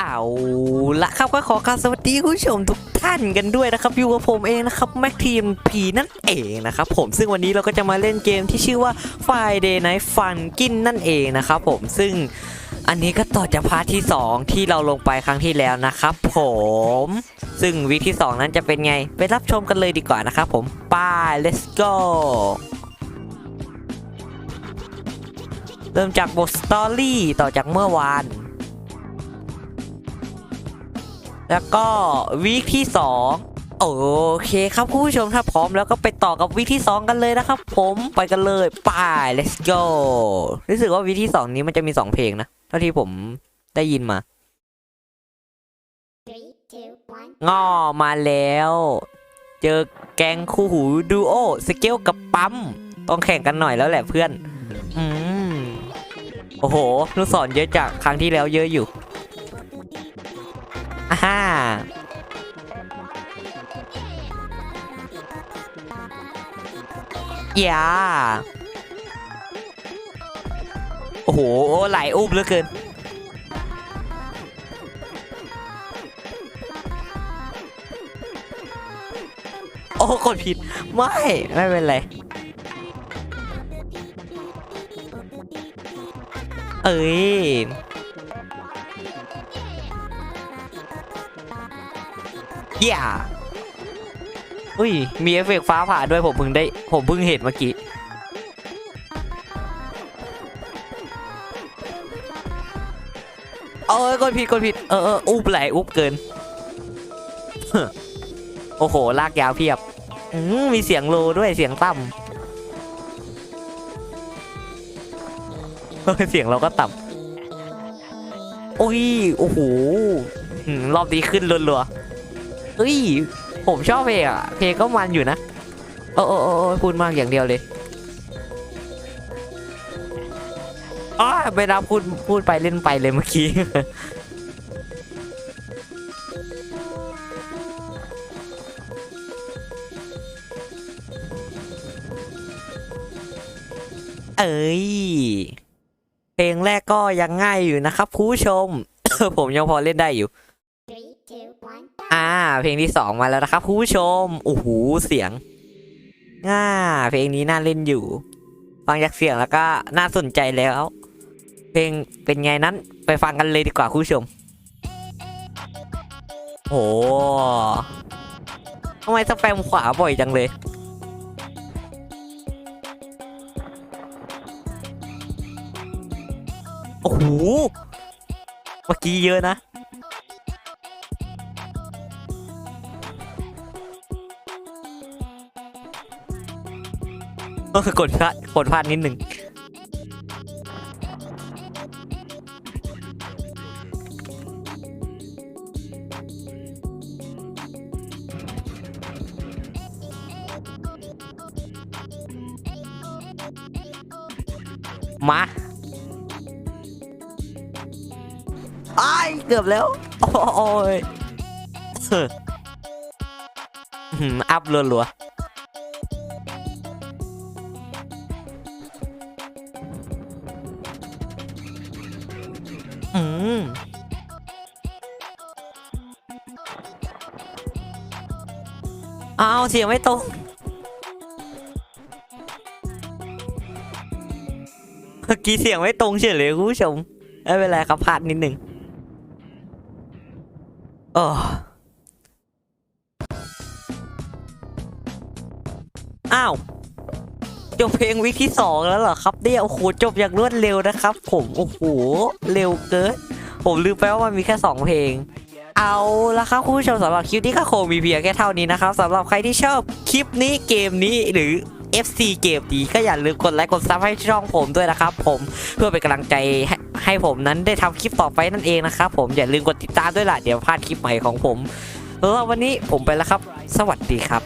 เอาละครับก็ขอกรารสวัสดีคุณผู้ชมทุกท่านกันด้วยนะครับอยู่กับผมเองนะครับแม็กทีมพีนั่นเองนะครับผมซึ่งวันนี้เราก็จะมาเล่นเกมที่ชื่อว่า Friday Night Fun กินนั่นเองนะครับผมซึ่งอันนี้ก็ต่อจากพาร์ทที่ 2 ที่เราลงไปครั้งที่แล้วนะครับผมซึ่งวิธีที่ 2 นั้นจะเป็นไง ไปรับชมกันเลยดีกว่านะครับผมไป let's go เริ่มจากบทสตอรี่ต่อจากเมื่อวาน แล้วก็วีคที่ 2 โอเคครับคุณผู้ชมถ้าพร้อมแล้วก็ไปต่อกับวีคที่ 2 กันเลยนะครับ ผมไปกันเลยไป let's go รู้สึกว่าวีคที่ 2 นี้มันจะมี 2 เพลงนะเท่าที่ผมได้ยินมา Three, two, ง้อมาแล้ว เจอแกงคู่หูดูโอสเกลกับปั๊ม ต้องแข่งกันหน่อยแล้วแหละเพื่อน อืม โอ้โห ลูกศรเยอะจากครั้งที่แล้วเยอะอยู่ อย่าโอ้โหไหลอุ้มเหลือเกิน โอ้กดผิด ไม่ ไม่เป็นไร เอ้ยอย่า อุ้ย มีเอฟเฟกต์ฟ้าผ่าด้วยผมเพิ่งได้ผมเพิ่งเห็นเมื่อกี้เออกดผิดกดผิดเออเอออุบไหลอุบเกิน โอ้โห ลากยาวเพียบมมีเสียงโลด้วยเสียงต่ำเสียงเราก็ต่ำโอ้ย โอ้โหรอบนี้ขึ้นรัวๆเฮ้ย ผมชอบเพลงอะ เพลงก็มันอยู่นะ โอ้โอ้โอ้พูดมากอย่างเดียวเลยอ๋อไม่รับพูดพูดไปเล่นไปเลยเมื่อกี้ เอ้ย เพลงแรกก็ยังง่ายอยู่นะครับผู้ชม ผมยังพอเล่นได้อยู่ Three, two, one. อ่า เพลงที่สองมาแล้วนะครับผู้ชมโอ้โหเสียงอ่าเพลงนี้น่าเล่นอยู่ ฟังจากเสียงแล้วก็น่าสนใจแล้ว เพลงเป็นไงนั้นไปฟังกันเลยดีกว่าผู้ชมโอ้ทำไมสแปมขวาบ่อยจังเลยโอ้โหเมื่อกี้เยอะนะ กดพลาดกดพลาดนิดหนึ่งมาไอ้เกือบแล้ว โอ้ยอหืมอัพรัวๆ อืมอ้าวเสียงไม่ตรงเมื่อกี้เสียงไม่ตรงเฉยเลยคุณผู้ชมไม่เป็นไรครับพลาดนิดหนึ่งโอ้อ้าว จบเพลงวิกที่สองแล้วเหรอครับเนี่ยโอ้โหจบอย่างรวดเร็วนะครับ ผมโอ้โหเร็วเกินผมลืมไปว่ามันมีแค่สองเพลงเอาละครับคุณผู้ชมสำหรับคลิปนี้ก็คงมีเพียงแค่เท่านี้นะครับสำหรับใครที่ชอบคลิปนี้เกมนี้หรือ FC เกมนี้ก็อย่าลืมกดไลค์กดซับให้ช่องผมด้วยนะครับผมเพื่อเป็นกำลังใจให้ให้ผมนั้นได้ทำคลิปต่อไปนั่นเองนะครับผมอย่าลืมกดติดตามด้วยล่ะเดี๋ยวพลาดคลิปใหม่ของผมแล้ววันนี้ผมไปแล้วครับ สวัสดีครับ